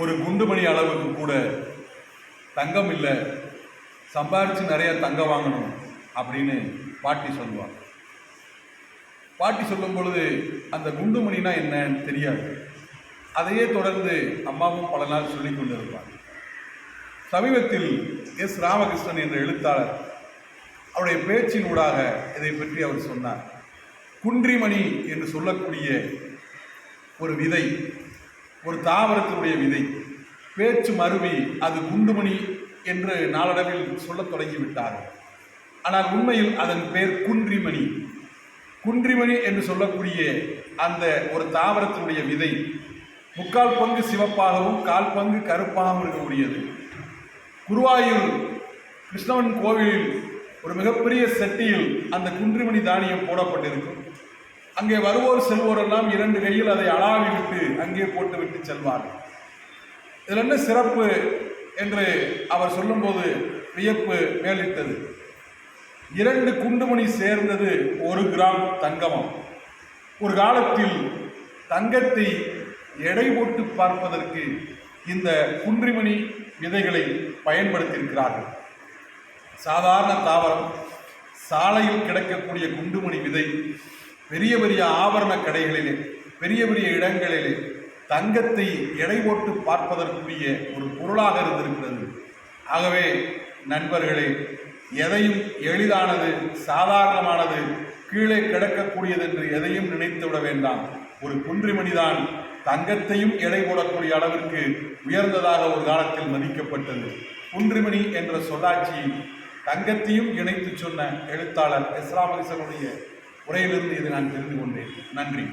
ஒரு குண்டுமணி அளவுக்கு கூட தங்கம் இல்லை. சம்பாரித்து நிறைய தங்கம் வாங்கணும் அப்படின்னு பாட்டி சொல்லுவாள் பாட்டி சொல்லும் பொழுது அந்த குண்டுமணினா என்னன்னு தெரியாது. அதையே தொடர்ந்து அம்மாவும் பல நாள் சொல்லிக் கொண்டிருப்பாங்க. சமீபத்தில் எஸ் ராமகிருஷ்ணன் என்ற எழுத்தாளர் அவருடைய பேச்சினூடாக இதை பற்றி அவர் சொன்னார். குன்றிமணி என்று சொல்லக்கூடிய ஒரு விதை ஒரு தாவரத்தினுடைய விதை. பேச்சு மருவி அது குண்டுமணி என்று நாளடைவில் சொல்லத் தொடங்கிவிட்டார்கள் ஆனால் உண்மையில் அதன் பெயர் குன்றிமணி. குன்றிமணி என்று சொல்லக்கூடிய அந்த ஒரு தாவரத்தினுடைய விதை முக்கால் பங்கு சிவப்பாகவும் கால் பங்கு கருப்பாகவும் இருக்கக்கூடியது. குருவாயூர் கிருஷ்ணவன் கோவிலில் ஒரு மிகப்பெரிய செட்டியில் அந்த குன்றிமணி தானியம் போடப்பட்டிருக்கும் அங்கே வருவோர் செல்வோரெல்லாம் இரண்டு கையில் அதை அளாவி விட்டு அங்கே போட்டு விட்டு செல்வார்கள். இதில் என்ன சிறப்பு என்று அவர் சொல்லும்போது வியப்பு மேலிட்டது. இரண்டு குண்டுமணி சேர்ந்தது ஒரு கிராம் தங்கமம். ஒரு காலத்தில் தங்கத்தை எடை போட்டு பார்ப்பதற்கு இந்த குன்றிமணி விதைகளை பயன்படுத்தியிருக்கிறார்கள். சாதாரண தாவரம் சாலையில் கிடக்கக்கூடிய குண்டுமணி விதை பெரிய பெரிய ஆபரண கடைகளிலே பெரிய பெரிய இடங்களிலே தங்கத்தை எடை போட்டு பார்ப்பதற்குரிய ஒரு பொருளாக இருந்திருக்கிறது. ஆகவே நண்பர்களே எதையும் எளிதானது சாதாரணமானது கீழே கிடக்கக்கூடியது என்று எதையும் நினைத்து விட வேண்டாம். ஒரு குன்றிமணிதான் தங்கத்தையும் எடை போடக்கூடிய அளவிற்கு உயர்ந்ததாக ஒரு காலத்தில் மதிக்கப்பட்டது. குன்றிமணி என்ற சொல்லாட்சி தங்கத்தையும் இணைத்து சொன்ன எழுத்தாளர் எஸ் உரையிலிருந்து இதை நான் தெரிந்து கொண்டேன். நன்றி.